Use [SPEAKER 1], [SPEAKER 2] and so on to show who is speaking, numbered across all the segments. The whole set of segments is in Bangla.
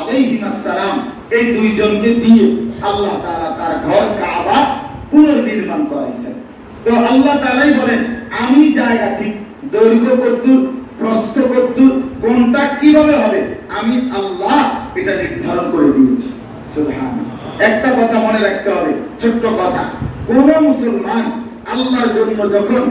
[SPEAKER 1] আলাইহিমাসসালাম, এই দুইজনকে দিয়ে আল্লাহ তাআলা তার ঘর কাবা পুনর্নির্মাণ করাইছেন। তো আল্লাহ তাআলাই বলেন, আমি জায়গা ঠিক দৈর্ঘ্য প্রস্থ কোনটা কীভাবে হবে, আমি আল্লাহ এটা নির্ধারণ করে দিয়েছি। একটা কথা মনে রাখতে হবে, ছোট্ট কথা। কোন মুসলমান আল্লাহর জন্য যখন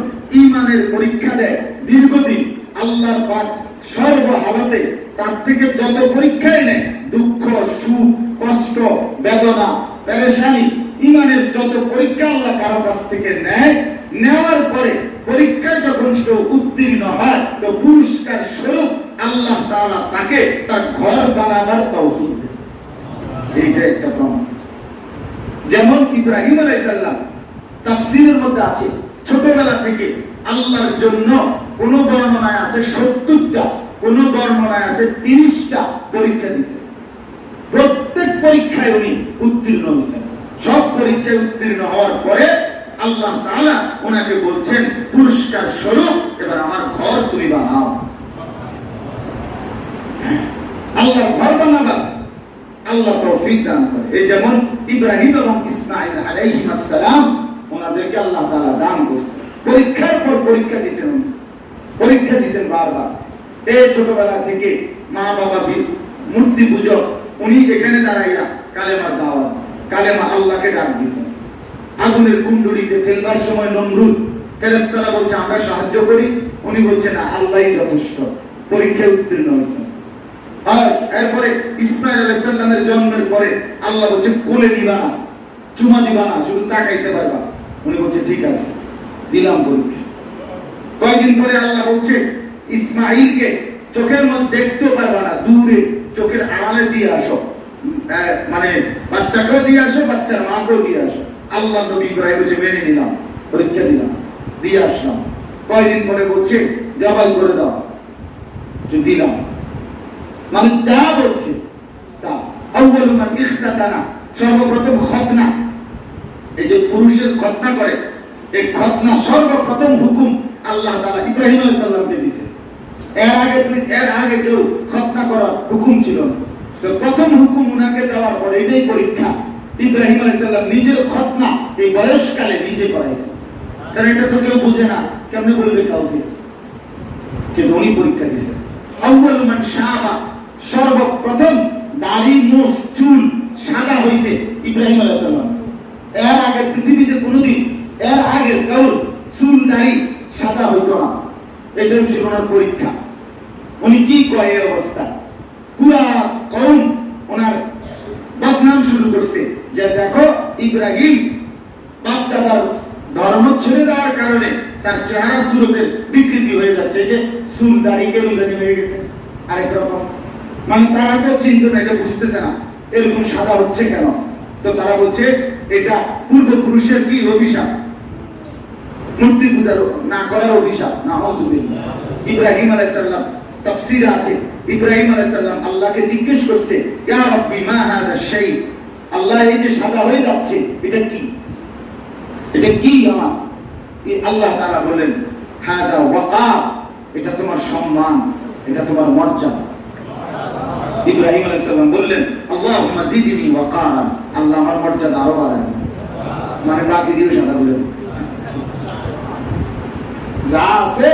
[SPEAKER 1] ইমানের পরীক্ষা দেয়, দীর্ঘদিন আল্লাহর পাক সর্ব হালতে তার থেকে যত পরীক্ষায় নেয়, দুঃখ, সুখ, কষ্ট, বেদনা, পেরেশানি, ইমানের যত পরীক্ষা আল্লাহ কারও কাছ থেকে নেয়, নেওয়ার পরে পরীক্ষায় যখন সে উত্তীর্ণ হয়, তো পুরস্কার স্বরূপ আল্লাহ তাআলা তাকে তার ঘর বানাবার তৌফিক এইটা একটা প্রমাণ। যেমন ইব্রাহিম আলাইসাল্লাম তাফসিরের মধ্যে আছে, ছোটবেলা থেকে আল্লাহর জন্য কোন বর্ণনায় আছে সত্তরটা, কোন বর্ণনায় আছে তিরিশটা পরীক্ষা দিয়েছে প্রত্যেক পরীক্ষায় উনি উত্তীর্ণ হয়েছেন সব পরীক্ষায় উত্তীর্ণ হওয়ার পরে আল্লাহ তাআলা ওনাকে বলছেন, পুরস্কার স্বরূপ, এবার আমার ঘর তুমি বানাও। আল্লাহ ঘর বানাবা আল্লাহ তৌফিক দান করে। এই যেমন ইব্রাহিম এবং ইসমাইল আলাইহিম আসসালাম, ওনাদেরকে আল্লাহ তাআলা দান করছে পরীক্ষার পর পরীক্ষা দিয়েছেন উনি। পরীক্ষা দিয়েছেন বারবার। এই ছোটবেলা থেকে মা বাবা মূর্তি পূজক, উনি এখানে দাঁড়াইয়া কালেমার দাওয়াত, কালেমা আল্লাহকে ডাক দিয়েছেন। আগুনের কুণ্ডুলিতে ফেলবার সময় নমরুদ ফেরেশতারা বলছে, আমরা সাহায্য করি। উনি বলছে না, আল্লাহই যথেষ্ট। পরীক্ষায় উত্তীর্ণ হয়েছেন। আর এরপরে ইসমাইল আলাইহিস সালামের জন্মের পরে আল্লাহ বলছে, কোলে নিবা না, চুমা দিবা না, শুধু তাকাইতে পারবা। উনি বলছে, ঠিক আছে, দিলাম পরীক্ষা। কয়েকদিন পরে আল্লাহ বলছে ইসমাইলকে চোখের মধ্যে দেখতেও পারবা না, দূরে চোখের আড়ালে দিয়ে আসো। মানে বাচ্চাকেও দিয়ে আসো, বাচ্চার মাকেও দিয়ে আসো। আল্লাহ নবী ইব্রাহিম বলছে মেনে নিলাম, পরীক্ষা দিলাম, দিয়ে আসলাম। কয়েকদিন পরে বলছে, জবাই করে দাও। দিলাম। মানে যা বলছে, তা। আউয়াল মান ইখতাতানা, সর্বপ্রথম খতনা। এই যে পুরুষের খতনা করে, এই খতনা সর্বপ্রথম হুকুম আল্লাহ তাআলা ইব্রাহিম আলাইহিস সালামকে দিয়েছে এর আগে এর আগে কেউ খতনা করার হুকুম ছিল তো প্রথম হুকুম উনাকে দেওয়ার পরে এটাই পরীক্ষা। ইব্রাহিম আলাইহিস সালাম নিজের খতনা এই বয়সকালে নিজে করাইছে। কারণ এটা তো কেউ বুঝে না, কেমনে বলবে কাউকে? কিন্তু উনি পরীক্ষা দিয়েছেন আউয়াল মান শাবা সর্বপ্রথম দাড়ি, মোষ, চুল সাদা হইছে ইব্রাহিম আলাইহিস সালাম। এর আগে পৃথিবীতে কোনোদিন এর আগের কাউর চুল দাড়ি সাদা হইতো না এটা হচ্ছে ওনার পরীক্ষা উনি কি কয় অবস্থা? পুরা কম ওনার বদনাম শুরু করছে যে দেখো ইব্রাহিম বাপ দাদার ধর্ম ছেড়ে দেওয়ার কারণে তার চেহারা সুরতের বিকৃতি হয়ে যাচ্ছে যে চুল দাড়ি কেমন জানি হয়ে গেছে। আরেক রকম। মানে তারা তো চিন্তা এটা বুঝতেছে না। এরকম সাদা হচ্ছে কেন? তো তারা বলছে, এটা পূর্বপুরুষের কি অভিশাপ? মূর্তি পূজার না করার অভিশাপ না ইব্রাহিম আলাইহিস সালাম তাফসীর আছে। ইব্রাহিম আলাইহিস সালাম আল্লাহকে জিজ্ঞেস করছে, ইয়া রাব্বি, মা হাদা শাই? আল্লাহ এই যে সাদা হয়ে যাচ্ছে, এটা কি? এটা কি আমার? আল্লাহ তাআলা বলেন হাদা ওয়াকার এটা তোমার সম্মান, এটা তোমার মর্যাদা। ইব্রাহিম আলাইহিস সালাম বললেন, আল্লাহুম্মা জিদনি ওয়াকারান আল্লাহ আমার মর্যাদা আরও বাড়ায় মানে বাকি দিয়ে সাদা বলে দিছে। যা আছে।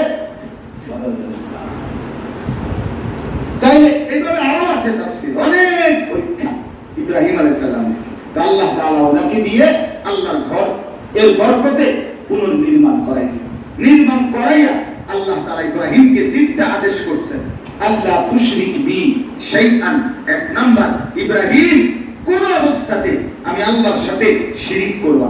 [SPEAKER 1] তাইলে এইভাবে আরও আছে তাফসীর। অনেক পরীক্ষা ইব্রাহিম আলাইহিস সালাম আল্লাহ তাআলা ওনাকে দিয়ে আল্লাহর ঘর এর বরকতে পুনর্নির্মাণ করাইছে। নির্মাণ করাইয়া আল্লাহ তাআলা ইব্রাহিমকে তিনটা আদেশ করছেন। আল্লাহ তুশরিক বি শাইআন। এক নাম্বার, ইব্রাহিম কোন অবস্থাতে আমি আল্লাহর সাথে শিরিক করব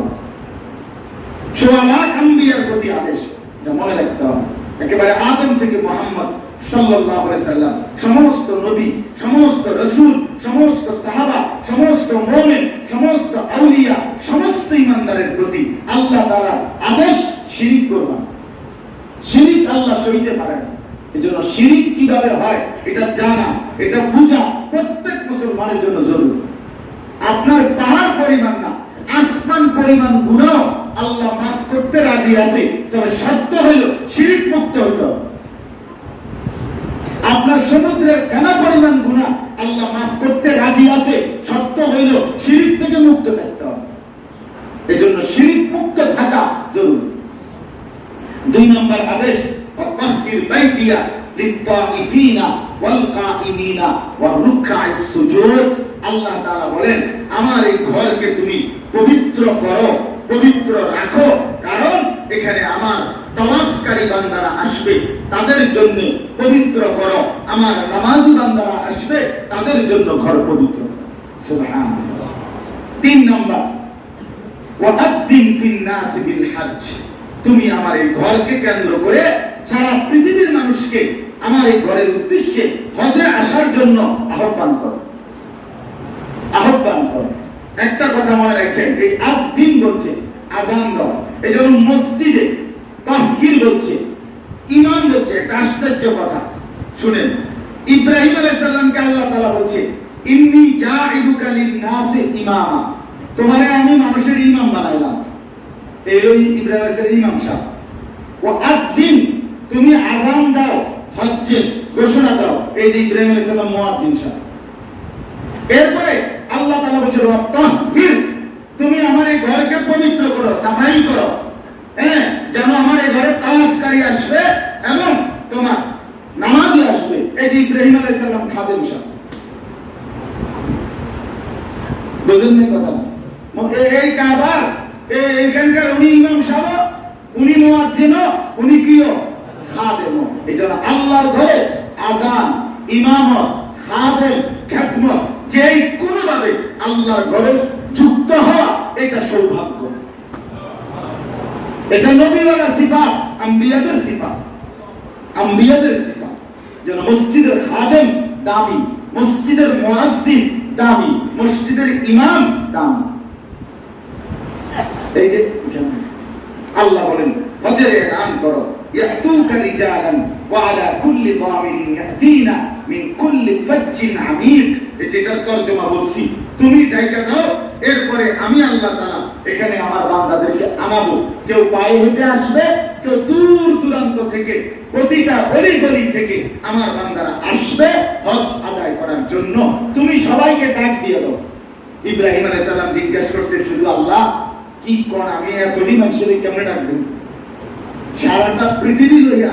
[SPEAKER 1] আম্বিয়ার প্রতি আদেশ। মনে রাখতে হবে। একেবারে আদম থেকে মোহাম্মদ আলাইহি সাল্লাম, সমস্ত নবী, সমস্ত রাসূল, সমস্ত সাহাবা, সমস্ত মুমিন, সমস্ত আউলিয়া, সমস্ত ইমানদারের প্রতি আল্লাহ তাআলা আদেশ শিরিক করবা। না। শিরিক আল্লাহ সইতে পারে না। এজন্য শিরিক কীভাবে হয়, এটা জানা, এটা বোঝা প্রত্যেক মুসলমানের জন্য জরুরি। আপনার পাহাড় পরিমাণ না, আসমান পরিমাণ গুণাও আল্লাহ মাফ করতে রাজি আছে, তবে শর্ত হইল শিরিক মুক্ত হইতে আপনার সমুদ্রের কেনা পরিমাণ গুণা আল্লাহ মাফ করতে রাজি আছে, শর্ত হইল শিরিক থেকে মুক্ত থাকতে হবে। এজন্য শিরিক মুক্ত থাকা জরুরি। দুই নম্বর আদেশ অপাহির বাইতিয়া লিত্তাইফিনা ওয়াল কাইমিনা ওয়া রুকআস সুজুদ। আল্লাহ তাআলা বলেন, আমার এই ঘরকে তুমি পবিত্র করো পবিত্র রাখো। কারণ এখানে আমার তওয়াফকারী বান্দারা আসবে, তাদের জন্য পবিত্র করো। আমার নামাজি বান্দারা আসবে, তাদের জন্য ঘর পবিত্র। তিন নম্বর তুমি আমার এই ঘরকে কেন্দ্র করে সারা পৃথিবীর মানুষকে আমার এই ঘরের উদ্দেশ্যে হজে আসার জন্য আহ্বান করো। আহ্বান করো। একটা কথা মনে রাখেন এই আদিন বলছে, আজান দাও। এই জন্য মসজিদে তাহকির বলছে ইমান বলছে, একটা আশ্চর্য কথা। শুনেন, ইব্রাহিম আলাইহিস সালামকে আল্লাহ তাআলা বলছে, ইন্নী জাইদুকা লিন-নাসি ইমামা। তোমারে আমি মানুষের ইমাম বানাইলাম। এই ওই ইব্রাহিম আলাইহিস ইমাম সাহেব। ও আদিন তুমি আজান দাও হজ্জে ঘোষণা দাও। এই যে ইব্রাহিম আলাইহিস সালাম মুয়াজ্জিন সাহেব। এরপরে আল্লাহ তাআলা বলছে রত্তাহির তুমি আমার এই ঘরকে পবিত্র করো, সাফাই করো। হ্যাঁ যেন আমার এই ঘরে তাওয়াফকারী আসবে এবং তোমার নামাজি আসবে। এই যে ইব্রাহিম আলাইহিস সালাম, খাদেম সাহেব। বুঝলেন কথা? এই কাবার এইখানকার উনি ইমাম সাহেব, উনি মুয়াজ্জিন, উনি কিও খাদেম। এই জন্য আল্লাহর ঘরে আজান, ইমামত, খাদেম, খেদমত। যেই কোনো ভাবে আল্লাহর ঘরে যুক্ত হওয়া, এটা সৌভাগ্য। এটা নবীওয়ালা সিফাত, আম্বিয়াদের সিফাত। আম্বিয়াদের সিফাত। যেন মসজিদের খাদেম দামি মসজিদের মুয়াজ্জিন দামি মসজিদের ইমাম দামি এই যে আল্লাহ বলেন হজের এলান করো। ইয়াতুকা রিজালান ওয়া আলা কুল্লি দামিরিন ইয়াতিনা মিন কুল্লি ফাজ্জিন আমিক এই যেটা তরজমা বলছি। তুমি ডাইকা দাও এরপরে আমি আল্লাহ তাআলা এখানে আমার বান্দাদেরকে আনাবো কেউ পায়ে হেঁটে আসবে, কেউ দূর দূরান্ত থেকে, প্রতিটা গলি গলি থেকে আমার বান্দারা আসবে হজ আদায় করার জন্য। তুমি সবাইকে ডাক দিয়ে দাও। ইব্রাহিম আলাইহিস জিজ্ঞাসা করছে, শুধু আল্লাহ? কি কোন আমি এতটি মানুষের কেমনে ডাকবেন সারাটা পৃথিবী লইয়া।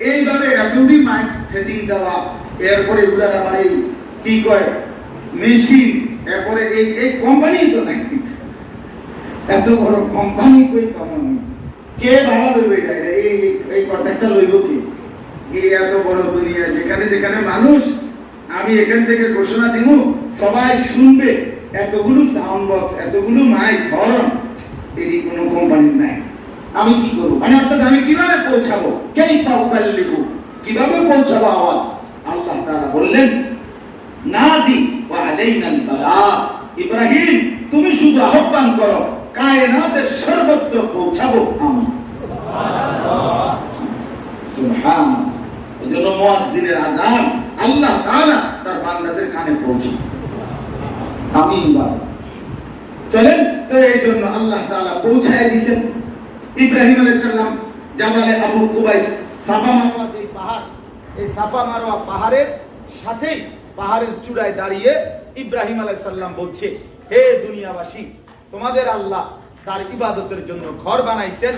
[SPEAKER 1] এইভাবে এতটি মাইক সেটিং দেওয়া, এরপরে এগুলার আমার এই কি কয়? মেশিন এরপরে এই এই কোম্পানি তো নাই। এত বড় কোম্পানি কই আমি? কে ভাড়া লইবে এটা? এই- এই কন্ট্রাক্টটা লইব কি? এই এত বড় দুনিয়া, যেখানে যেখানে মানুষ, আমি এখান থেকে ঘোষণা দিব, সবাই শুনবে। এতগুলো সাউন্ড বক্স এতগুলো মাইক হরন এটি কোনো কোম্পানির নাই। আমি কি করব? মানে অর্থাৎ আমি কীভাবে পৌঁছাবো? কেই ফাউকাল লিখু কীভাবে পৌঁছাবো আওয়াজ? আল্লাহ তাআলা বললেন আলাইনাল বালা। ইব্রাহিম, তুমি শুধু আহ্বান করো, কায়নাতের সর্বত্র পৌঁছাবো। আমি সুবহান এজন্য মুয়াজ্জিনের আযান আল্লাহ তাআলা তার বান্দাদের কানে পৌঁছে আমিন বল চলেন, তো এই জন্য আল্লাহ তাআলা পৌঁছায় দিয়েছেন। ইব্রাহিম আলাইহিস সালাম জাবালে আবু কুবাইস, সাফা মারওয়া যে পাহাড়, এই সাফা মারওয়া পাহাড়ের সাথেই পাহাড়ের চূড়ায় দাঁড়িয়ে ইব্রাহিম আলাইহিস সালাম বলছে, হে দুনিয়াবাসী, তোমাদের আল্লাহ তার ইবাদতের জন্য ঘর বানাইছেন,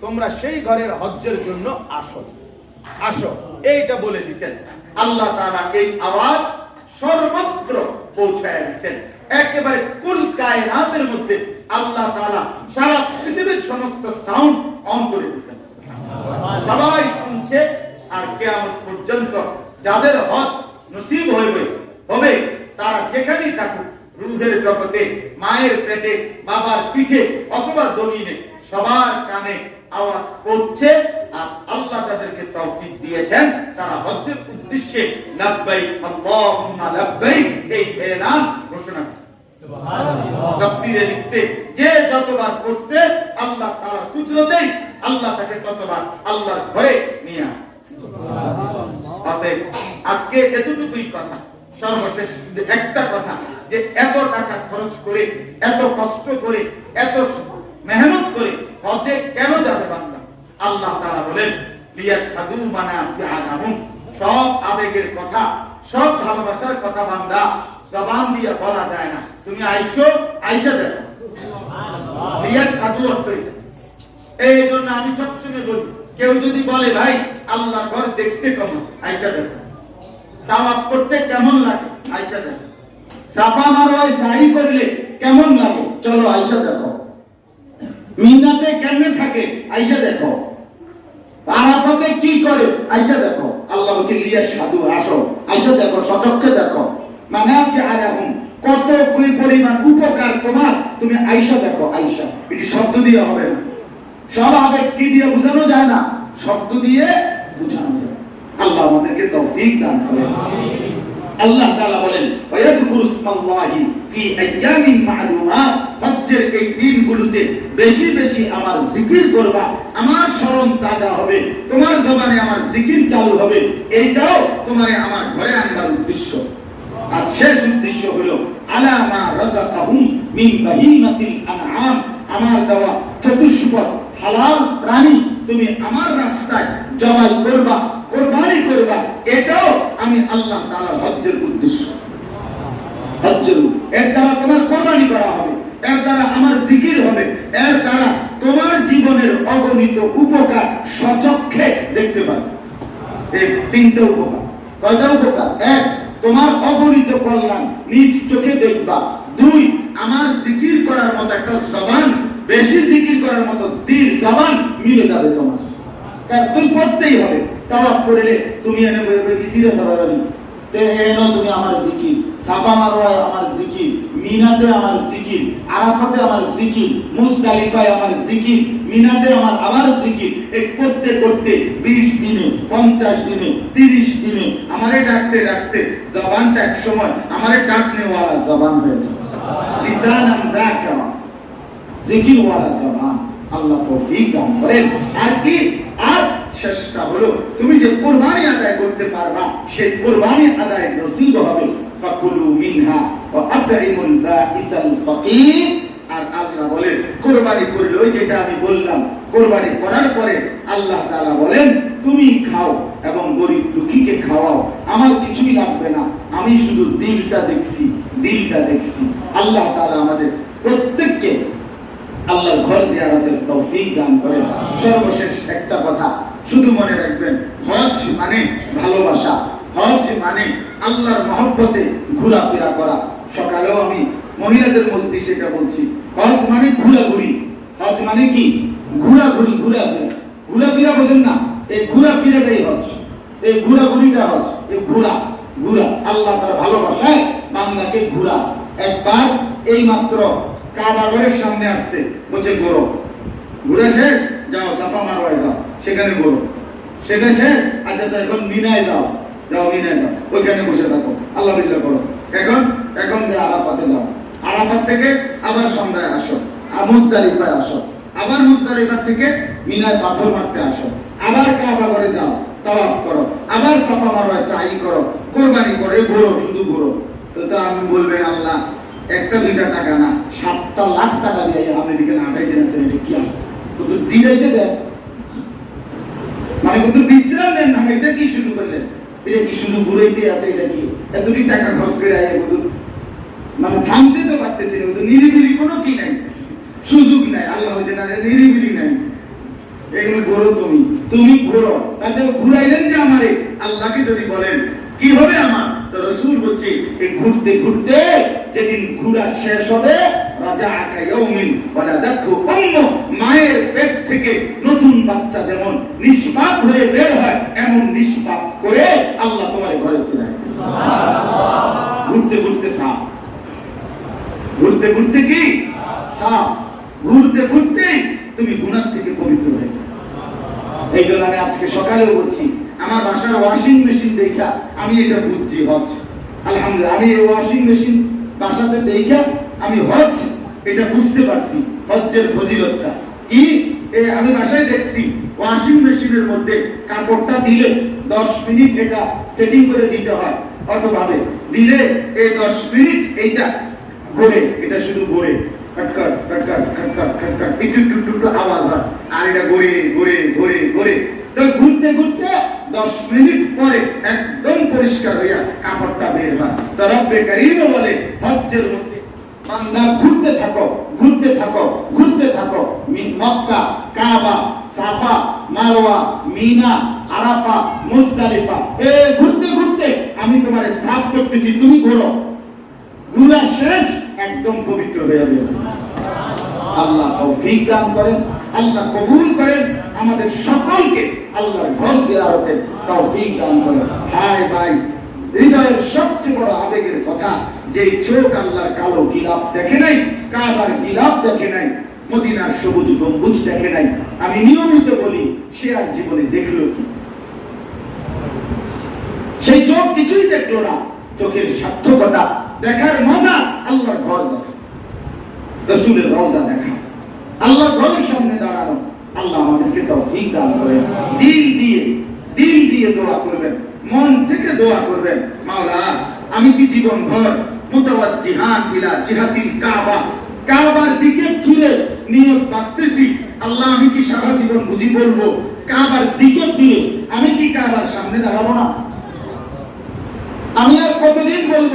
[SPEAKER 1] তোমরা সেই ঘরের হজ্জের জন্য আসো। আসো, এইটা বলে দিছেন। আল্লাহ তাআলা এই আওয়াজ সর্বত্র পৌঁছায় দিছেন একেবারে কুল কায়নাতের মধ্যে আল্লাহ তাআলা সারা পৃথিবীর সমস্ত সাউন্ড অন করে দিয়েছেন। সবাই শুনছে আর কিয়ামত পর্যন্ত যাদের হজ নসিব হইবে, হবে, তারা যেখানেই থাকুক, রুহের জগতে, মায়ের পেটে, বাবার পিঠে অথবা জমিনে, সবার কানে আওয়াজ করছে আর আল্লাহ তাদেরকে তৌফিক দিয়েছেন তারা হজ্জের উদ্দেশ্যে লাব্বাইক আল্লাহুম্মা লাব্বাইক এই এলান ঘোষণা তাফসীরে লিখছে যে যতবার করছে আল্লাহ তাআলা কুদরতেই আল্লাহ তাকে ততবার আল্লাহর ঘরে নিয়ে আসে। অতএব আজকে এতটুকুই কথা সর্বশেষ একটা কথা যে এত টাকা খরচ করে এত কষ্ট করে এত মেহনত করে হজে কেন যাবে বান্দা? আল্লাহ তাআলা বলেন লিয়াশহাদু মানাফিআলাহুম সব আবেগের কথা সব ভালোবাসার কথা বান্দা জবান দিয়ে বলা যায় না। তুমি আইসো আইসা দেখো। লিয়াশহাদু অর্থ এটা। এই জন্য আমি সবসময় বলি কেউ যদি বলে ভাই আল্লাহর ঘর দেখতে কেমন? আইসা দেখো। তাওয়াফ করতে কেমন লাগে? আইসা দেখো। সাফা মারওয়ায় সাই করলে কেমন লাগে? চলো আইসা দেখো। মিনাতে কেমনে থাকে? আইসা দেখো। আরাফাতে কি করে? আইসা দেখো। আল্লাহ বলছে লিয়া সাধু আসো। আইসা দেখো, সচক্ষে দেখো। মানে আপনি আলাহুম কত কি পরিমাণ উপকার তোমার? তুমি আইসা দেখো, আইসা। এটি শব্দ দিয়ে হবে না। সব আবেগ কি দিয়ে বোঝানো যায় না? শব্দ দিয়ে বোঝানো যায়। আল্লাহ আমাদেরকে তৌফিক দান করেন। আল্লাহ তাআলা বলেন ওয়ায়াদকুরুসমাল্লাহি ফি আইয়ামিন মা'লুমাত, হজ্জের এই দিনগুলোতে বেশি বেশি আমার জিকির করবা, আমার স্মরণ তাজা হবে, তোমার জবানে আমার জিকির চালু হবে, এইটাও তোমারে আমার ঘরে আনবার উদ্দেশ্য। আর শেষ উদ্দেশ্য হলো আলামা রাযাকাহুম মিন বাহিমাতিল আনআম, আমার দেওয়া চতুষ্পদ হালাল প্রাণী তুমি আমার রাস্তায় জবাই করবা, কোরবানি করবা, এটাও আমি আল্লাহ তাআলার হজ্জের উদ্দেশ্য। হজ্জের এর দ্বারা তোমার কোরবানি করা হবে, এর দ্বারা আমার জিকির হবে, এর দ্বারা তোমার জীবনের অগণিত উপকার সচক্ষে দেখতে পাবে। এই তিনটে উপকার। কয়টা উপকার? এক, তোমার অগণিত কল্যাণ নিজ চোখে দেখবা। দুই, আমার জিকির করার মতো একটা জবান, বেশি জিকির করার মতো দিল জবান মিলে যাবে তোমার। কারণ তুই পড়তেই হবে। তাওয়াফ করলে তুমি এনে বই বই কিসিরে যাবে? তে এনো তুমি আমার জিকির। সাফা মারওয়ায় আমার জিকির। মিনাতে আমার জিকির। আরাফাতে আমার জিকির। মুজদালিফায় আমার জিকির। মিনাতে আমার আবার জিকির। এই করতে করতে 20 দিনে 50 দিনে 30 দিনে আমারে ডাকতে ডাকতে জবানটা এক সময় আমারে ডাকনে ওয়ালা জবান হয়ে যায় লিসানান যাকিরা জিকির ওয়ালা জবান। আল্লাহ তৌফিক দান করেন। আর কি? আর শেষটা হলো, তুমি যে কুরবানি আদায় করতে পারবা, সেই আদায় নসিব হবে। ফাকুলু মিনহা ওয়া ফাকির। আর আল্লাহ করলে ওই যেটা আমি বললাম, কুরবানি করার পরে আল্লাহ তাআলা বলেন, তুমি খাও এবং গরিব দুঃখীকে খাওয়াও। আমার কিছুই লাগবে না। আমি শুধু দিলটা দেখছি দিলটা দেখছি। আল্লাহ তাআলা আমাদের প্রত্যেককে আল্লাহর ঘর জিয়ারতের তৌফিক দান করেন। সর্বশেষ একটা কথা, শুধু মনে রাখবেন, হজ মানে ভালোবাসা। হজ মানে আল্লাহর মহব্বতে ঘোরাফেরা করা। সকালেও আমি মহিলাদের মধ্যে সেটা বলছি। হজ মানে ঘোরাঘুরি। হজ মানে কি? ঘোরাঘুরি, ঘোরাফেরা। ঘোরাফেরা বোঝেন না, এই ঘোরাফেরাটাই হজ। এই ঘোরাঘুরিটা হজ, এই ঘোরা ঘোরা। আল্লাহ তার ভালোবাসায় বান্দাকে ঘোরা। একবার এই মাত্র কাবাগরের সামনে আসছে। বলছে, গরো। ঘুরে শেষ? যাও সাফা মারওয়ায় যাও। সেখানে গরো। সেটা শেষ? আচ্ছা তো এখন মিনায় যাও। যাও, মিনায় যাও। ওইখানে বসে থাকো। আল্লাহ বিল্লাহ করো। এখন এখন যে আরাফাতে যাও। আরাফাত থেকে আবার সন্ধ্যায় আসো। মুজদালিফায় আসো। আবার মুজদালিফা থেকে মিনায় পাথর মারতে আসো। আবার কাবাগরে যাও। তাওয়াফ করো। আবার সাফা মারওয়ায় সাই করো। কোরবানি করে ঘোরো, শুধু ঘোরো। তো তা আমি বলবেন আল্লাহ একটা, দুইটা টাকা না, সাতটা লাখ টাকা দিয়ে আমেরিকা আঠাই দিন আছে এটা কি আসছে কত জিরাইতে দেয় মানে কত বিশ্রাম দেন না, এটা কি শুরু করলেন? এটা কি শুধু ঘুরাইতে আছে, এটা কি? এতটি টাকা খরচ করে আয় কত মানে থামতে তো পারতেছি না নিরিবিলি কোনো কি নাই? সুযোগ নাই, আল্লাহ হচ্ছে না নিরিবিলি নাই। এগুলো ঘোরো তুমি তুমি ঘোরো। তাছাড়া ঘুরাইলেন যে আমারে, আল্লাহকে যদি বলেন, কি হবে আমার? তো রসুল বলছে, এই ঘুরতে ঘুরতে যেদিন ঘুরা শেষ হবে রাজা আকা ইয়াউমিন ওয়ালা দাখু উম্মু মায়ের পেট থেকে নতুন বাচ্চা যেমন নিষ্পাপ হয়ে বের হয় এমন নিষ্পাপ করে আল্লাহ তোমার ঘরে ফিরায় ঘুরতে ঘুরতে সাপ। ঘুরতে ঘুরতে কি? সাপ। ঘুরতে ঘুরতে তুমি গুনাহ থেকে পবিত্র হয়ে যাবে এই জন্য আমি আজকে সকালেও বলছি আমার বাসার ওয়াশিং মেশিন দেখা আমি এটা বুঝছি হজ। আলহামদুলিল্লাহ আমি এই ওয়াশিং মেশিন বাসাতে দেখা আমি হজ, এটা বুঝতে পারছি, হজ্জের ফজিলতটা। কি? আমি বাসায় দেখছি, ওয়াশিং মেশিনের মধ্যে কাপড়টা দিলে 10 মিনিট এটা সেটিং করে দিতে হয়, অটোভাবে। দিলে এই 10 মিনিট এইটা ঘোরে, এটা শুধু ঘোরে। আওয়াজ হয়। আর এটা ঘুরে ঘুরে ঘুরে ঘুরে। তো ঘুরতে ঘুরতে দশ মিনিট পরে একদম পরিষ্কার হইয়া কাপড়টা বের হয়। তো রব্বে বলে, হজ্জের মধ্যে বান্দা ঘুরতে থাকো ঘুরতে থাকো ঘুরতে থাকো। Mecca, Kaaba, Safa, Marwa, Mina, Arafah, Muzdalifah. এ, ঘুরতে ঘুরতে আমি তোমারে সাফ করতেছি, তুমি ঘোরো। ঘুরা শেষ, একদম পবিত্র হয়ে যাবে। আল্লাহ তৌফিক দান করেন, আল্লাহ কবুল করেন, আমাদের সকলকে আল্লাহর ঘর দান করেন। হায় ভাই, হৃদয়ের সবচেয়ে বড় আবেগের কথা যে চোখ আল্লাহর কালো দেখে নাই, কাবার দেখে নাই, মদিনার সবুজ গম্বুজ দেখে নাই। আমি নিয়মিত বলি, সে আর জীবনে দেখল কি? সেই চোখ কিছুই দেখল না। চোখের সার্থকতা দেখার মজা আল্লাহর ঘর দেখা। রসুলের রওজা দেখা। আল্লাহর ঘরের সামনে আল্লাহ আমাদেরকে তৌফিক দান করেন। দিল দিয়ে দিল দিয়ে দোয়া করবেন। মন থেকে দোয়া করবেন, মাওলা, আমি কি জীবন ভর মুতাওয়াজ্জিহান ইলা জিহাতিল কাবা কাবার দিকে ফিরে নিয়ত বাঁধতেছি, আল্লাহ, আমি কি সারা জীবন বুঝি বলব? কাবার দিকে ফিরে আমি কি কাবার সামনে দাঁড়াবো না? আমি আর কতদিন বলব,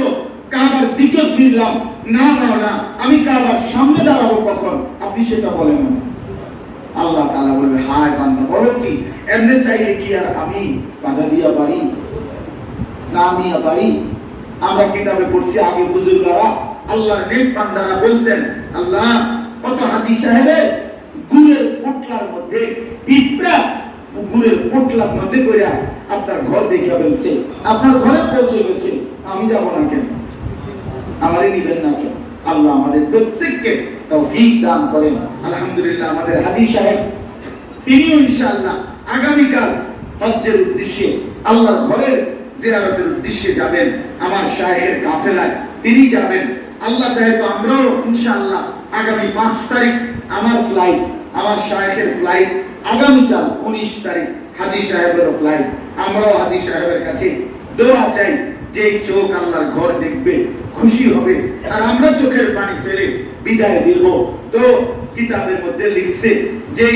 [SPEAKER 1] কাবার দিকে ফিরলাম? না, মাওলা, আমি কাবার সামনে দাঁড়াবো কখন? আপনি সেটা বলেন না। আল্লাহ তাআলা বলবে, হায় বান্দা, বলো কি? এমনি চাইলে কি আর আমি বাধা দিয়া পারি? না দিয়া পারি? আমরা কিতাবে পড়ছি, আগে বুজুর্গরা আল্লাহর নেক বান্দারা বলতেন, আল্লাহ, কত হাজি সাহেবের গুড়ের পোটলার মধ্যে পিঁপড়া গুড়ের পোটলার মধ্যে কইরা আপনার ঘর দেখিয়া ফেলছে, আপনার ঘরে পৌঁছে গেছে, আমি যাব না কেন? আমারই নিবেন না কেন? আল্লাহ আমাদের প্রত্যেককে তৌফিক দান করেন। আলহামদুলিল্লাহ, আমাদের সাহেব, তিনিও ইনশাআল্লাহ আগামীকাল হজ্জের উদ্দেশ্যে আল্লাহর ঘরের জিয়ারতের উদ্দেশ্যে যাবেন। আমার শাহের কাফেলায় তিনি যাবেন। আল্লাহ চাহে তো আমরাও ইনশাআল্লাহ আগামী পাঁচ তারিখ আমার ফ্লাইট আমার শাহের ফ্লাইট আগামীকাল উনিশ তারিখ হাজি সাহেবের ফ্লাইট আমরাও হাজি সাহেবের কাছে দোয়া চাই। যে চোখ আল্লাহর ঘর দেখবে খুশি হবে আর আমরা চোখের পানি ফেলে বিদায় দিব তো কিতাবের মধ্যে লিখছে যে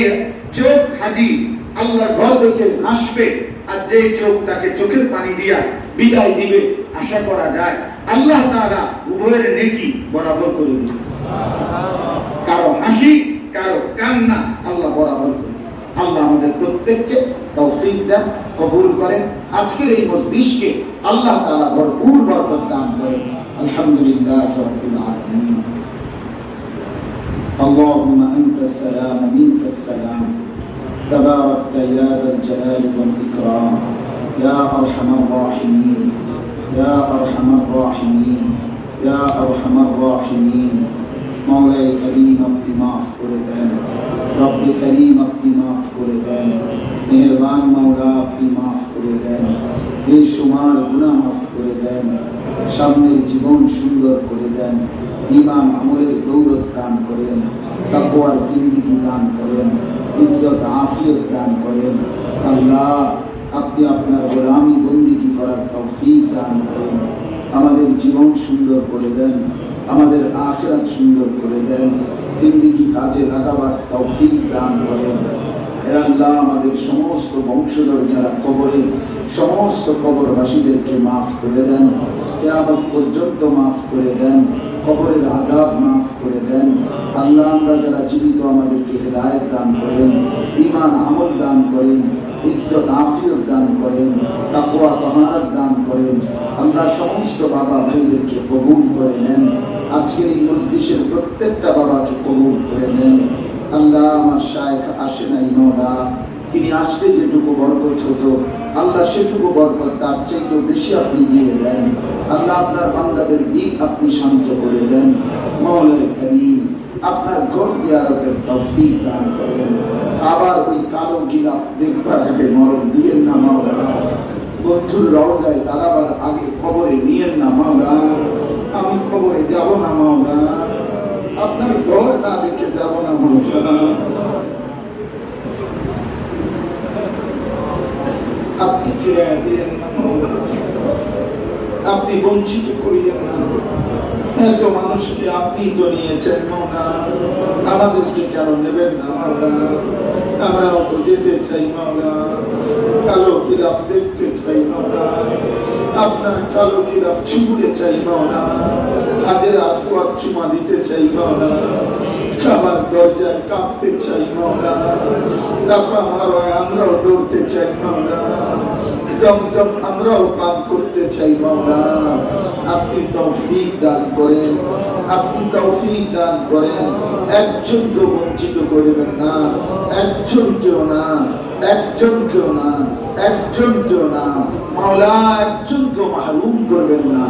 [SPEAKER 1] চোখ হাজি আল্লাহর ঘর দেখে আসবে আর যে চোখ তাকে চোখের পানি দিয়া বিদায় দিবে আশা করা যায় আল্লাহ তাআলা উভয়ের নেকি বরাবর করে দিবে কারও হাসি কারও কান্না আল্লাহ বরাবর করে আল্লাহ আমাদের প্রত্যেককে তৌফিক দেন কবুল করেন আজকের এই মজলিসকে আল্লাহ তাআলা ভরপুর বরকত দান করেন আলহামদুলিল্লাহ রাব্বিল আলামিন اللهم انت السلام منك السلام تباركت يا ذا الجلال والاكرام يا ارحم الراحمين يا ارحم الراحمين يا ارحم الراحمين مولاي كريم আপনি মাফ করে দেন রব্বে করিম আপনি মাফ করে দেন। মেহরবান মাওলা, আপনি মাফ করে দেন। বেসুমার গুনাহ মাফ করে দেন। সামনের জীবন সুন্দর করে দেন। ইমান আমলের দৌলত দান করেন। তাকওয়ার জিন্দিগি দান করেন। ইজ্জত, আফিয়ত দান করেন। আল্লাহ, আপনি আপনার গোলামি বন্দিগি করার তৌফিক দান করেন। আমাদের জীবন সুন্দর করে দেন। আমাদের আখিরাত সুন্দর করে দেন। জিন্দিগি কাজে লাগাবার তৌফিক দান করেন। আল্লাহ আমাদের সমস্ত বংশধর যারা কবরে, সমস্ত কবরবাসীদেরকে মাফ করে দেন। কেয়ামত পর্যন্ত মাফ করে দেন। কবরের আজাব মাফ করে দেন। আল্লাহ আমরা যারা জীবিত আমাদেরকে হেদায়ত দান করেন ইমান আমল দান করেন, ইজ্জত আফিয়ত দান করেন, তাকওয়া তহারত দান করেন আল্লাহ সমস্ত বাবা ভাইদেরকে কবুল করে নেন। আজকের এই মজলিসের প্রত্যেকটা বাবাকে কবুল করে নেন। আল্লাহ আমার শায়েখ আসে নাই নোরা তিনি আসলে যেটুকু বরকত হতো, আল্লাহ সেটুকু বরকত তার চাইতেও বেশি আপনি দিয়ে দেন। আল্লাহ আপনার বান্দাদের দিক আপনি শান্ত করে দেন। মৌলাই করিম, আপনার ঘর জিয়ারতের তৌফিক দান করেন। আবার ওই কালো গিলাফ দেখবার আগে মরণ দিয়েন না মাওলা বন্ধুর রওজায় দাঁড়াবার আগে খবরে নিয়েন না মাওলা আমি খবরে যাব না মাওলা আপনার ঘর না দেখে যাব না মাওলা আপনি আপনি বঞ্চিত করিলেন না। এত মানুষকে আপনি তো নিয়েছেন মাওলা আমাদেরকে কেন নেবেন না আমরাও তো যেতে চাই মাওলা কালো কিরাফ দেখতে চাই আপনার কালো কিরাফ ছুঁড়ে চাই মাওলা হাজের আসওয়াদ চুমা দিতে চাই মাওলা খাবার দরজায় কাঁপতে চাই মাওলা সাফা মারোয় আমরাও দৌড়তে চাই মাওলা আমরাও পান করতে চাই মাওলা আপনি তৌফিক দান করেন আপনি তৌফিক দান করেন। একজনকে বঞ্চিত করবেন না। একজন কেউ না। একজন কেউ না। একজন কেউ না। মাওলা একজনকে মাহরুম করবেন না।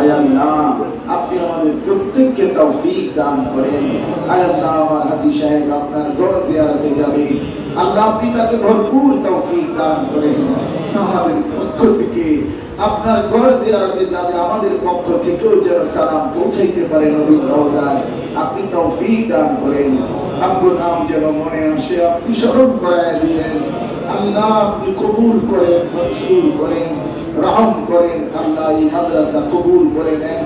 [SPEAKER 1] আয় আল্লাহ, আপনি আমাদের প্রত্যেককে তৌফিক দান করেন। আয় আল্লাহ, আমার হাজি সাহেব আপনার ঘর জিয়ারতে যাবে। আল্লাহ, আপনি তাকে ভরপুর তৌফিক দান করেন। আমাদের পক্ষ থেকে আপনার ঘর জিয়ারতে যাবে আমাদের পক্ষ থেকেও যেন সালাম পৌঁছাইতে পারে নবীর রওজায়, আপনি তৌফিক দান করেন। আপনার নাম যেন মনে আসে, আপনি স্মরণ করায় দিলেন আল্লাহ আপনি কবুল করেন করেন, রহম করেন। আল্লাহ এই মাদ্রাসা কবুল করে নেন,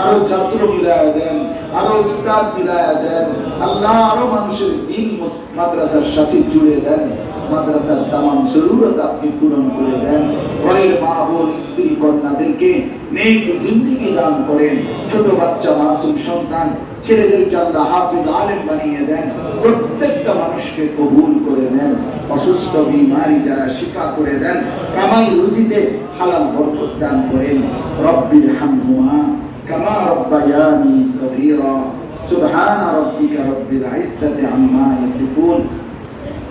[SPEAKER 1] আরও ছাত্র মিলায় দেন, আরও উস্তাদ মিলায় দেন। আল্লাহ আরও মানুষের দিন মাদ্রাসার সাথে জুড়ে দেন। মাদ্রাসার তামাম জরুরত আপনি পূরণ করে দেন। ঘরের মা বোন, স্ত্রী কন্যাদেরকে নেক জিন্দিগি দান করেন। ছোট বাচ্চা, মাসুম সন্তান, ছেলেদেরকে আল্লাহ হাফিজ আলেম বানিয়ে দেন। প্রত্যেকটা মানুষকে কবুল করে দেন অসুস্থ, বিমারি যারা শিকা করে দেন কামাই রুজিতে হালাল বরকত দান করেন। রব্বির হামহুমা কামা রব্বায়ানি সগীরা। সুবহান রব্বিকা রব্বিল ইজ্জাতি আম্মা ইয়াসিফুন।